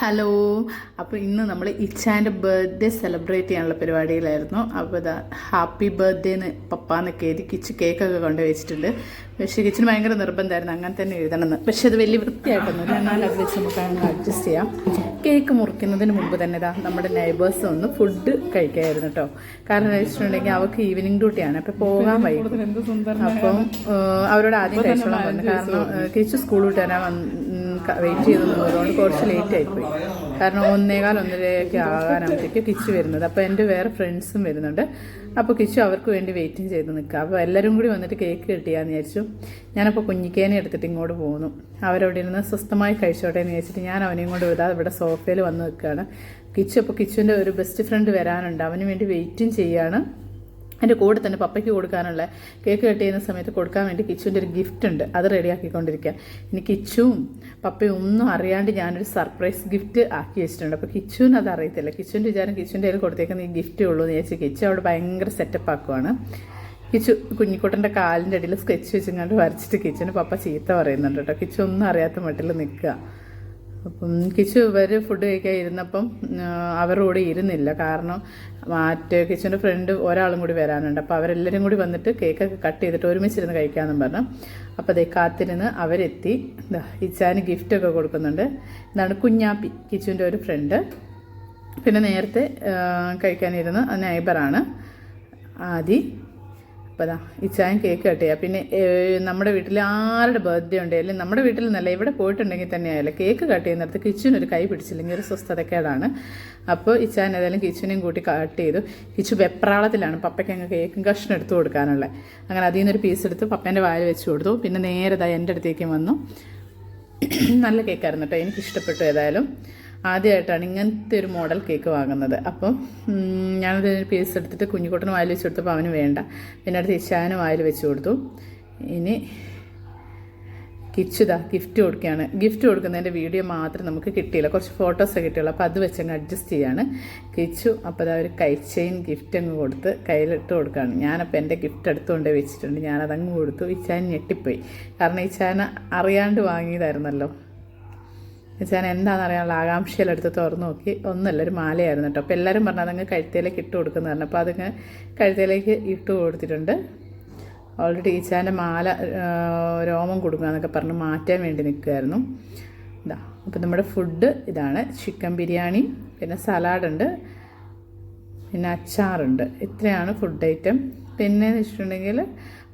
Hello. അപ്പോൾ ഇന്ന് നമ്മൾ ഇച്ചാന്റെ ബർത്ത്ഡേ സെലിബ്രേറ്റ് ചെയ്യാനുള്ള പരിപാടിയിലായിരുന്നു. അപ്പോൾ ഇതാ ഹാപ്പി ബർത്ത്ഡേ എന്ന് പപ്പാന്നൊക്കെ എഴുതി കിച്ച് കേക്കൊക്കെ കൊണ്ട് വെച്ചിട്ടുണ്ട്. പക്ഷേ കിച്ചിന് ഭയങ്കര നിർബന്ധമായിരുന്നു അങ്ങനെ തന്നെ എഴുതണമെന്ന്. പക്ഷെ അത് വലിയ വൃത്തിയായിട്ടൊന്നുമില്ല എന്നാൽ അത് വെച്ച് നമുക്ക് അങ്ങനെ അഡ്ജസ്റ്റ് ചെയ്യാം. കേക്ക് മുറിക്കുന്നതിന് മുമ്പ് തന്നെ ഇതാ നമ്മുടെ നൈബേഴ്സ് ഒന്ന് ഫുഡ് കഴിക്കായിരുന്നു കേട്ടോ കാരണം വെച്ചിട്ടുണ്ടെങ്കിൽ അവർക്ക് ഈവനിങ് ഡ്യൂട്ടിയാണ് അപ്പോൾ പോകാൻ വൈകി. അപ്പം അവരോട് ആദ്യം കഴിച്ചോളാൻ പറഞ്ഞു. കാരണം കിച്ച് സ്കൂൾ വിട്ട് വരാൻ വന്ന് വെയിറ്റ് ചെയ്ത് നിന്നതുകൊണ്ട് കുറച്ച് ലേറ്റ് ആയിപ്പോയി. കാരണം ഒന്നേകാൽ ഒന്നരയൊക്കെ ആകാനാകുമ്പോഴത്തേക്ക് കിച്ച് വരുന്നത്. അപ്പോൾ എന്റെ വേറെ ഫ്രണ്ട്സും വരുന്നുണ്ട്. അപ്പോൾ കിച്ചു അവർക്ക് വേണ്ടി വെയിറ്റിംഗ് ചെയ്ത് നിൽക്കുക അപ്പോൾ എല്ലാവരും കൂടി വന്നിട്ട് കേക്ക് കിട്ടിയാന്ന് വിചാരിച്ചു. ഞാനപ്പോൾ കുഞ്ഞിക്കേനെ എടുത്തിട്ട് ഇങ്ങോട്ട് പോകുന്നു അവരവിടെ ഇരുന്ന് സ്വസ്ഥമായി കഴിച്ചോട്ടെ എന്ന് വിചാരിച്ചിട്ട് ഞാൻ അവനെയും കൊണ്ട് വിടാതെ ഇവിടെ സോഫയിൽ വന്ന് നിൽക്കുകയാണ്. കിച്ചു അപ്പോൾ കിച്ചുവിന്റെ ഒരു ബെസ്റ്റ് ഫ്രണ്ട് വരാനുണ്ട്. അവന് വേണ്ടി വെയിറ്റും ചെയ്യാണ്. എന്റെ കൂടെ തന്നെ പപ്പയ്ക്ക് കൊടുക്കാനുള്ള കേക്ക് കട്ട് ചെയ്യുന്ന സമയത്ത് കൊടുക്കാൻ വേണ്ടി കിച്ചുവിന്റെ ഒരു ഗിഫ്റ്റ് ഉണ്ട്. അത് റെഡിയാക്കിക്കൊണ്ടിരിക്കുക ഇനി കിച്ചുവും പപ്പയും ഒന്നും അറിയാണ്ട് ഞാനൊരു സർപ്രൈസ് ഗിഫ്റ്റ് ആക്കി വെച്ചിട്ടുണ്ട്. അപ്പോൾ കിച്ചുവിന് അത് അറിയത്തില്ല. കിച്ചുവിന്റെ വിചാരം കിച്ചുവിന്റെ കയ്യിൽ കൊടുത്തേക്കുന്ന ഈ ഗിഫ്റ്റേ ഉള്ളൂ എന്ന് വിചാരിച്ച് കിച്ചു അവിടെ ഭയങ്കര സെറ്റപ്പ് ആക്കുവാണ്. കിച്ചു കുഞ്ഞിക്കുട്ടന്റെ കാലിന്റെ അടിയിൽ സ്കെച്ച് വെച്ചിങ്ങാണ്ട് വരച്ചിട്ട് കിച്ചുവിന് പപ്പ ചീത്ത പറയുന്നുണ്ട് കേട്ടോ. കിച്ചു ഒന്നും അറിയാത്ത മട്ടിൽ നിൽക്കുക. അപ്പം കിച്ചു ഇവർ ഫുഡ് കഴിക്കാൻ ഇരുന്നപ്പം അവരുടെ കൂടെ ഇരുന്നില്ല. കാരണം മറ്റേ കിച്ചുവിന്റെ ഫ്രണ്ട് ഒരാളും കൂടി വരാനുണ്ട്. അപ്പോൾ അവരെല്ലാവരും കൂടി വന്നിട്ട് കേക്കൊക്കെ കട്ട് ചെയ്തിട്ട് ഒരുമിച്ചിരുന്ന് കഴിക്കാമെന്നും പറഞ്ഞു. അപ്പോൾ അതേ കാത്തിരുന്ന് അവരെത്തി. ഇച്ചാന് ഗിഫ്റ്റൊക്കെ കൊടുക്കുന്നുണ്ട്. ഇതാണ് കുഞ്ഞാപ്പി കിച്ചുവിന്റെ ഒരു ഫ്രണ്ട് പിന്നെ നേരത്തെ കഴിക്കാനിരുന്ന് നൈബറാണ് ആദി. അപ്പോൾ ഈ ചായം കേക്ക് കട്ട് പിന്നെ നമ്മുടെ വീട്ടിൽ ആരുടെ ബർത്ത്ഡേ ഉണ്ടെങ്കിലും നമ്മുടെ വീട്ടിൽ നിന്നല്ല ഇവിടെ പോയിട്ടുണ്ടെങ്കിൽ തന്നെയായാലും കേക്ക് കട്ട് ചെയ്യുന്നിടത്ത് ഒരു കൈ പിടിച്ചില്ലെങ്കിൽ ഒരു സ്വസ്ഥതക്കേടാണ്. അപ്പോൾ ഇച്ചാൻ ഏതായാലും കിച്ചനെയും കൂട്ടി കട്ട് ചെയ്തു. കിച്ചു വെപ്രാളത്തിലാണ് പപ്പയ്ക്ക് അങ്ങ് കേക്കും കഷ്ണം എടുത്തു കൊടുക്കാനുള്ളത്. അങ്ങനെ അതിൽ നിന്നൊരു പീസ് എടുത്ത് പപ്പേന്റെ വായിൽ വെച്ച് കൊടുത്തു. പിന്നെ നേരെ ദാ എന്റെ അടുത്തേക്കും വന്നു. നല്ല കേക്കായിരുന്നു കേട്ടോ. എനിക്കിഷ്ടപ്പെട്ടു ഏതായാലും. ആദ്യമായിട്ടാണ് ഇങ്ങനത്തെ ഒരു മോഡൽ കേക്ക് വാങ്ങുന്നത്. അപ്പം ഞാനത് പീസ് എടുത്തിട്ട് കുഞ്ഞിക്കുട്ടന് വായിൽ വെച്ച് കൊടുത്തപ്പോൾ അവന് വേണ്ട. പിന്നെ അടുത്ത് ഇച്ചാനും വായിൽ വെച്ച് കൊടുത്തു. ഇനി കിച്ചുതാ ഗിഫ്റ്റ് കൊടുക്കുകയാണ്. ഗിഫ്റ്റ് കൊടുക്കുന്നതിന്റെ വീഡിയോ മാത്രം നമുക്ക് കിട്ടിയില്ല. കുറച്ച് ഫോട്ടോസ് കിട്ടിയുള്ളൂ. അപ്പോൾ അത് വെച്ച് അങ്ങ് അഡ്ജസ്റ്റ് ചെയ്യാണ്. കിച്ചു അപ്പോൾ അതാ ഒരു കൈച്ചെയിൻ ഗിഫ്റ്റ് അങ്ങ് കൊടുത്ത് കയ്യിലിട്ട് കൊടുക്കുകയാണ്. ഞാനപ്പോൾ എന്റെ ഗിഫ്റ്റ് എടുത്തുകൊണ്ട് വെച്ചിട്ടുണ്ട്. ഞാനതങ്ങ് കൊടുത്തു. ഇച്ചാൻ ഞെട്ടിപ്പോയി. കാരണം ഇച്ചാൻ അറിയാണ്ട് വാങ്ങിയതായിരുന്നല്ലോ. ഇച്ചാൻ എന്താണെന്ന് അറിയാനുള്ള ആകാംക്ഷയിലെടുത്ത് തുറന്നു നോക്കി. ഒന്നല്ല ഒരു മാലയായിരുന്നു കേട്ടോ. അപ്പോൾ എല്ലാവരും പറഞ്ഞു അതങ്ങ് കഴുത്തേലേക്ക് ഇട്ട് കൊടുക്കുന്ന പറഞ്ഞു. അപ്പോൾ അതങ്ങ് കഴുത്തേലേക്ക് ഇട്ട് കൊടുത്തിട്ടുണ്ട്. ഓൾറെഡി ഈച്ചാന്റെ മാല രോമം കൊടുക്കുക എന്നൊക്കെ പറഞ്ഞ് മാറ്റാൻ വേണ്ടി നിൽക്കുമായിരുന്നു ഇതാ അപ്പോൾ നമ്മുടെ ഫുഡ് ഇതാണ്. ചിക്കൻ ബിരിയാണി പിന്നെ സലാഡുണ്ട് പിന്നെ അച്ചാറുണ്ട്. ഇത്രയാണ് ഫുഡ് ഐറ്റം പിന്നെ എന്ന് വെച്ചിട്ടുണ്ടെങ്കിൽ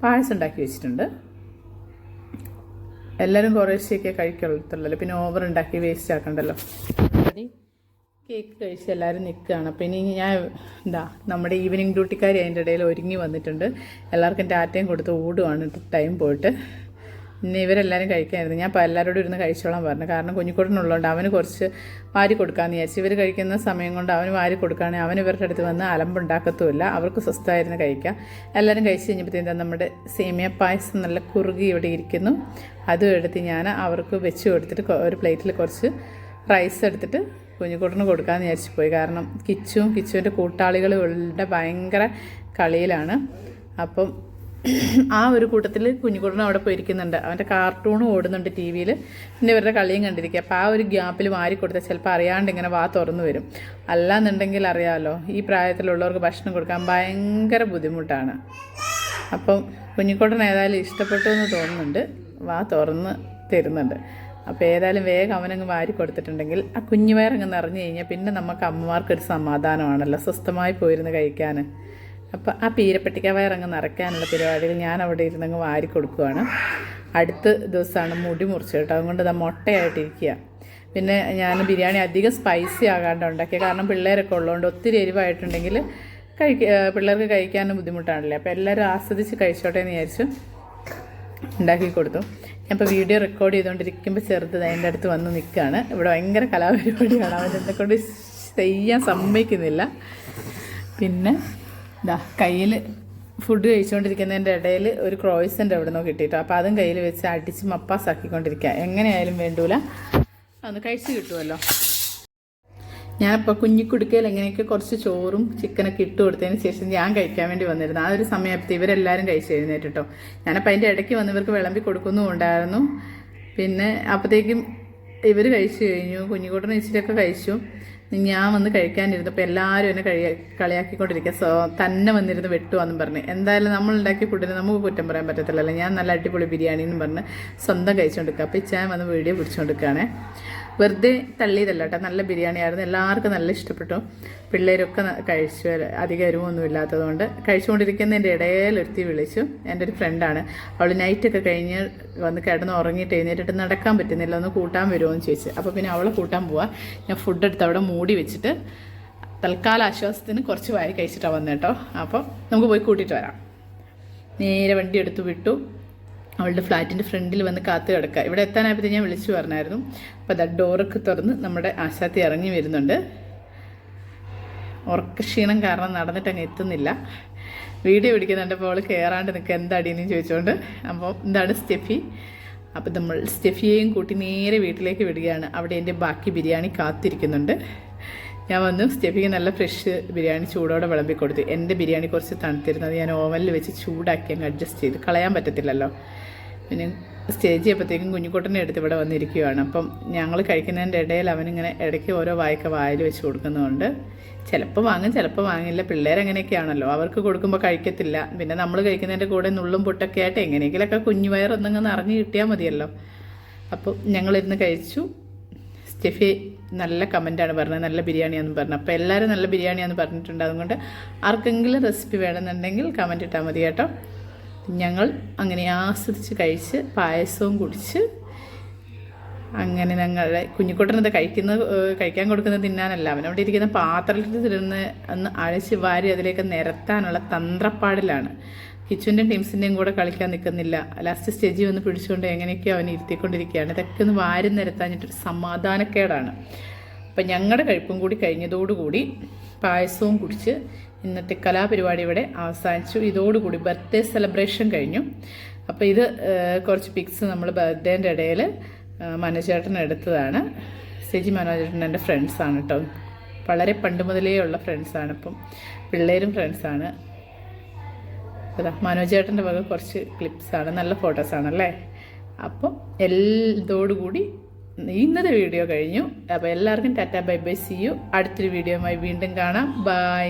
പായസം ഉണ്ടാക്കി വെച്ചിട്ടുണ്ട്. എല്ലാവരും കുറേശ്ശെയൊക്കെ കഴിക്കത്തുള്ളല്ലോ പിന്നെ ഓവർ ഉണ്ടാക്കി വേസ്റ്റ് ആക്കണ്ടല്ലോ. കേക്ക് കഴിച്ച് എല്ലാവരും നിൽക്കുകയാണ് അപ്പോൾ ഇനി ഞാൻ എന്താ നമ്മുടെ ഈവനിങ് ഡ്യൂട്ടിക്കാർ അതിന്റെ ഇടയിൽ ഒരുങ്ങി വന്നിട്ടുണ്ട്. എല്ലാവർക്കും ഡാറ്റയും കൊടുത്ത് ഓടുവാണ്. ടൈം പോയിട്ട്. പിന്നെ ഇവരെല്ലാവരും കഴിക്കായിരുന്നു ഞാൻ എല്ലാവരോടും ഇരുന്ന് കഴിച്ചോളാൻ പറഞ്ഞു. കാരണം കുഞ്ഞിക്കൂട്ടിനുള്ളതുകൊണ്ട് അവന് കുറച്ച് വാരി കൊടുക്കാമെന്ന് വിചാരിച്ചു. ഇവർ കഴിക്കുന്ന സമയം കൊണ്ട് അവന് വാരി കൊടുക്കുകയാണെങ്കിൽ അവൻ ഇവരുടെ അടുത്ത് വന്ന് അലമ്പുണ്ടാക്കത്തുമില്ല. അവർക്ക് സ്വസ്ഥമായിരുന്നു കഴിക്കാം. എല്ലാവരും കഴിച്ച് കഴിഞ്ഞപ്പോഴത്തേക്കും നമ്മുടെ സേമിയ പായസം നല്ല കുറുകി ഇവിടെ ഇരിക്കുന്നു. അതും എടുത്ത് ഞാൻ അവർക്ക് വെച്ച് കൊടുത്തിട്ട് ഒരു പ്ലേറ്റിൽ കുറച്ച് റൈസ് എടുത്തിട്ട് കുഞ്ഞിക്കുട്ടന് കൊടുക്കാമെന്ന് വിചാരിച്ചു പോയി. കാരണം കിച്ചും കിച്ചുവിന്റെ കൂട്ടാളികളുടെ ഭയങ്കര കളിയിലാണ്. അപ്പം ആ ഒരു കൂട്ടത്തിൽ കുഞ്ഞുകുടൻ അവിടെ പോയിരിക്കുന്നുണ്ട്. അവന്റെ കാർട്ടൂൺ ഓടുന്നുണ്ട് ടി വിയിൽ പിന്നെ ഇവരുടെ കളിയും കണ്ടിരിക്കുക. അപ്പോൾ ആ ഒരു ഗ്യാപ്പിൽ മാറി കൊടുത്താൽ ചിലപ്പോൾ അറിയാണ്ട് ഇങ്ങനെ വാ തുറന്നു വരും. അല്ലാന്നുണ്ടെങ്കിൽ അറിയാമല്ലോ ഈ പ്രായത്തിലുള്ളവർക്ക് ഭക്ഷണം കൊടുക്കാൻ ഭയങ്കര ബുദ്ധിമുട്ടാണ്. അപ്പം കുഞ്ഞുകുടൻ ഏതായാലും ഇഷ്ടപ്പെട്ടു എന്ന് തോന്നുന്നുണ്ട്. വാ തുറന്ന് തരുന്നുണ്ട്. അപ്പോൾ ഏതായാലും വേഗം അവനങ്ങ് വാരി കൊടുത്തിട്ടുണ്ടെങ്കിൽ ആ കുഞ്ഞു വയറങ്ങ് നിറഞ്ഞു കഴിഞ്ഞാൽ പിന്നെ നമുക്ക് അമ്മമാർക്കൊരു സമാധാനമാണല്ലോ. സ്വസ്ഥമായി പോയിരുന്ന് കഴിക്കാൻ അപ്പോൾ ആ പീരപ്പെട്ടിക്ക വയറങ്ങ് നിറയ്ക്കാനുള്ള പരിപാടിയിൽ ഞാൻ അവിടെ ഇരുന്നങ്ങ് വാരി കൊടുക്കുവാണ്. അടുത്ത ദിവസമാണ് മുടി മുറിച്ച് കേട്ടോ. അതുകൊണ്ട് ഇതാ മുട്ടയായിട്ടിരിക്കുക പിന്നെ ഞാൻ ബിരിയാണി അധികം സ്പൈസി ആകാണ്ട് ഉണ്ടാക്കിയ. കാരണം പിള്ളേരൊക്കെ ഉള്ളതുകൊണ്ട് ഒത്തിരി എരിവായിട്ടുണ്ടെങ്കിൽ കഴിക്ക പിള്ളേർക്ക് കഴിക്കാനും ബുദ്ധിമുട്ടാണല്ലേ. അപ്പോൾ എല്ലാവരും ആസ്വദിച്ച് കഴിച്ചോട്ടെ എന്ന് വിചാരിച്ചു ഉണ്ടാക്കി കൊടുത്തു. ഞാൻ ഇപ്പോൾ വീഡിയോ റെക്കോർഡ് ചെയ്തുകൊണ്ടിരിക്കുമ്പോൾ ചെറുത് എന്റെ അടുത്ത് വന്ന് നിൽക്കുകയാണ് ഇവിടെ ഭയങ്കര കലാപരിപാടിയാണ്. അവൻ കൊണ്ട് ചെയ്യാൻ സമ്മതിക്കുന്നില്ല. പിന്നെ ഇതാ കയ്യിൽ ഫുഡ് കഴിച്ചുകൊണ്ടിരിക്കുന്നതിന്റെ ഇടയിൽ ഒരു ക്രോയ്സിന്റെ എവിടെ നിന്നോ കിട്ടിയിട്ടോ. അപ്പോൾ അതും കയ്യിൽ വെച്ച് അടിച്ച് മപ്പാസാക്കിക്കൊണ്ടിരിക്കുക എങ്ങനെയായാലും വേണ്ടൂല. അതൊന്ന് കഴിച്ച് കിട്ടുമല്ലോ ഞാനിപ്പോൾ കുഞ്ഞിക്കുടുക്കയിൽ എങ്ങനെയൊക്കെ കുറച്ച് ചോറും ചിക്കനൊക്കെ ഇട്ട് കൊടുത്തതിന് ശേഷം ഞാൻ കഴിക്കാൻ വേണ്ടി വന്നിരുന്നു. ആ ഒരു സമയത്ത് ഇവരെല്ലാവരും കഴിച്ചു എഴുന്നേറ്റ് കേട്ടോ ഞാനപ്പോൾ അതിന്റെ ഇടയ്ക്ക് വന്ന് ഇവർക്ക് വിളമ്പി കൊടുക്കുന്നുമുണ്ടായിരുന്നു പിന്നെ അപ്പോഴത്തേക്കും ഇവർ കഴിച്ചു കഴിഞ്ഞു. കുഞ്ഞിക്കൂട്ടൻ ഇച്ചിരിയൊക്കെ കഴിച്ചു. ഞാൻ വന്ന് കഴിക്കാനിരുന്നപ്പോൾ എല്ലാവരും എന്നെ കഴിയ കളിയാക്കിക്കൊണ്ടിരിക്കുക സോ തന്നെ വന്നിരുന്ന് വെട്ടുവാന്നും പറഞ്ഞ്. എന്തായാലും നമ്മൾ ഉണ്ടാക്കിയ ഫുഡിന് നമുക്ക് കുറ്റം പറയാൻ പറ്റത്തില്ലല്ലോ. ഞാൻ നല്ല അടിപൊളി ബിരിയാണി എന്നും പറഞ്ഞ് സ്വന്തം കഴിച്ചുകൊണ്ടിരിക്കുക അപ്പോൾ ഇച്ചാൻ വന്ന് വീഡിയോ പിടിച്ചുകൊണ്ടിരിക്കുകയാണേ വെറുതെ തള്ളിയതല്ല കേട്ടോ. നല്ല ബിരിയാണി ആയിരുന്നു. എല്ലാവർക്കും നല്ല ഇഷ്ടപ്പെട്ടു. പിള്ളേരൊക്കെ കഴിച്ചു. അധികം എരിവൊന്നും ഇല്ലാത്തതുകൊണ്ട് കഴിച്ചുകൊണ്ടിരിക്കുന്നതിന്റെ ഇടയിൽ ഒരുത്തി വിളിച്ചു. എന്റെ ഒരു ഫ്രണ്ടാണ് അവൾ നൈറ്റൊക്കെ കഴിഞ്ഞ് വന്ന് കിടന്ന് ഉറങ്ങിയിട്ട് എഴുന്നേറ്റിട്ട് നടക്കാൻ പറ്റുന്നില്ല ഒന്ന് കൂട്ടാൻ വരുമോ എന്ന് ചോദിച്ചു. അപ്പോൾ പിന്നെ അവളെ കൂട്ടാൻ പോവാ. ഞാൻ ഫുഡ് എടുത്ത് അവിടെ മൂടി വെച്ചിട്ട് തൽക്കാല ആശ്വാസത്തിന് കുറച്ച് വാരി കഴിച്ചിട്ടാണ് വന്നേട്ടോ അപ്പോൾ നമുക്ക് പോയി കൂട്ടിയിട്ട് വരാം. നേരെ വണ്ടി എടുത്ത് വിട്ടു. അവളുടെ ഫ്ലാറ്റിന്റെ ഫ്രണ്ടിൽ വന്ന് കാത്തു കിടക്കുക. ഇവിടെ എത്താനായപ്പോൾ ഞാൻ വിളിച്ചു പറഞ്ഞായിരുന്നു. അപ്പോൾ അത് ഡോറൊക്കെ തുറന്ന് നമ്മുടെ ആശാത്തി ഇറങ്ങി വരുന്നുണ്ട്. ഉറക്കക്ഷീണം കാരണം നടന്നിട്ട് അങ്ങ് എത്തുന്നില്ല. വീഡിയോ പിടിക്കുന്നുണ്ട്. അപ്പോൾ അവൾ കയറാണ്ട് നിൽക്കുക എന്താടീന്ന് ചോദിച്ചുകൊണ്ട് അപ്പോൾ എന്താണ് സ്റ്റെഫി. അപ്പോൾ നമ്മൾ സ്റ്റെഫിയെയും കൂട്ടി നേരെ വീട്ടിലേക്ക് വിടുകയാണ്. അവിടെ എന്റെ ബാക്കി ബിരിയാണി കാത്തിരിക്കുന്നുണ്ട്. ഞാൻ വന്നു സ്റ്റെഫിക്ക് നല്ല ഫ്രഷ് ബിരിയാണി ചൂടോടെ വിളമ്പി കൊടുത്തു. എന്റെ ബിരിയാണി കുറച്ച് തണുത്തിരുന്നത് ഞാൻ ഓവനിൽ വെച്ച് ചൂടാക്കി അങ്ങ് അഡ്ജസ്റ്റ് ചെയ്ത്. കളയാൻ പറ്റത്തില്ലല്ലോ. പിന്നെ സ്റ്റേജ് ചെയ്യപ്പോഴത്തേക്കും കുഞ്ഞിക്കുട്ടനെ എടുത്ത് ഇവിടെ വന്നിരിക്കുകയാണ് അപ്പം ഞങ്ങൾ കഴിക്കുന്നതിന്റെ ഇടയിൽ അവനിങ്ങനെ ഇടയ്ക്ക് ഓരോ വായ്ക്ക വായിൽ വെച്ച് കൊടുക്കുന്നതുകൊണ്ട് ചിലപ്പോൾ വാങ്ങും ചിലപ്പോൾ വാങ്ങില്ല. പിള്ളേരങ്ങനെയൊക്കെയാണല്ലോ അവർക്ക് കൊടുക്കുമ്പോൾ കഴിക്കത്തില്ല. പിന്നെ നമ്മൾ കഴിക്കുന്നതിന്റെ കൂടെ നുള്ളും പുട്ടൊക്കെ ആയിട്ട് എങ്ങനെയെങ്കിലുമൊക്കെ കുഞ്ഞു വയറൊന്നങ്ങ് നിറഞ്ഞ് കിട്ടിയാൽ മതിയല്ലോ. അപ്പോൾ ഞങ്ങളിരുന്ന് കഴിച്ചു. സ്റ്റെഫി നല്ല കമന്റാണ് പറഞ്ഞത് നല്ല ബിരിയാണിയാണെന്ന് പറഞ്ഞു അപ്പോൾ എല്ലാവരും നല്ല ബിരിയാണിയാണെന്ന് പറഞ്ഞിട്ടുണ്ട്. അതുകൊണ്ട് ആർക്കെങ്കിലും റെസിപ്പി വേണമെന്നുണ്ടെങ്കിൽ കമന്റ് ഇട്ടാൽ മതി കേട്ടോ. ഞങ്ങൾ അങ്ങനെ ആസ്വദിച്ച് കഴിച്ച് പായസവും കുടിച്ച് അങ്ങനെ ഞങ്ങളുടെ കുഞ്ഞിക്കുട്ടനത് കഴിക്കുന്ന കഴിക്കാൻ കൊടുക്കുന്നത് തിന്നാനല്ല. അവനവിടെ ഇരിക്കുന്ന പാത്രത്തിൽ തിരുന്ന് ഒന്ന് അഴിച്ച് വാരി അതിലേക്ക് നിരത്താനുള്ള തന്ത്രപ്പാടിലാണ്. കിച്ചുവിന്റെ ടീംസിന്റെയും കൂടെ കളിക്കാൻ നിൽക്കുന്നില്ല. ലാസ്റ്റ് സ്റ്റേജിൽ വന്ന് പിടിച്ചുകൊണ്ട് എങ്ങനെയൊക്കെയോ അവൻ ഇരുത്തിക്കൊണ്ടിരിക്കുകയാണ്. ഇതൊക്കെ ഒന്ന് വാരി നിരത്താഞ്ഞിട്ടൊരു സമാധാനക്കേടാണ്. അപ്പം ഞങ്ങളുടെ കഴിപ്പും കൂടി കഴിഞ്ഞതോടുകൂടി പായസവും കുടിച്ച് ഇന്നത്തെ കലാപരിപാടി ഇവിടെ അവസാനിച്ചു. ഇതോടുകൂടി ബർത്ത്ഡേ സെലിബ്രേഷൻ കഴിഞ്ഞു. അപ്പോൾ ഇത് കുറച്ച് പിക്സ് നമ്മൾ ബർത്ത്ഡേന്റെ ഇടയിൽ മനോജേട്ടൻ എടുത്തതാണ്. സെജി മനോജേട്ടൻ എന്റെ ഫ്രണ്ട്സാണ് കേട്ടോ വളരെ പണ്ട് മുതലേ ഉള്ള ഫ്രണ്ട്സാണ് ഇപ്പം. പിള്ളേരും ഫ്രണ്ട്സാണ് അതാ മനോജേട്ടന്റെ വക കുറച്ച് ക്ലിപ്സാണ് നല്ല ഫോട്ടോസാണല്ലേ അപ്പം എല്ലതോടുകൂടി ഇന്നത്തെ വീഡിയോ കഴിഞ്ഞു. അപ്പോൾ എല്ലാവർക്കും tata bye bye see you അടുത്തൊരു വീഡിയോയുമായി വീണ്ടും കാണാം. ബൈ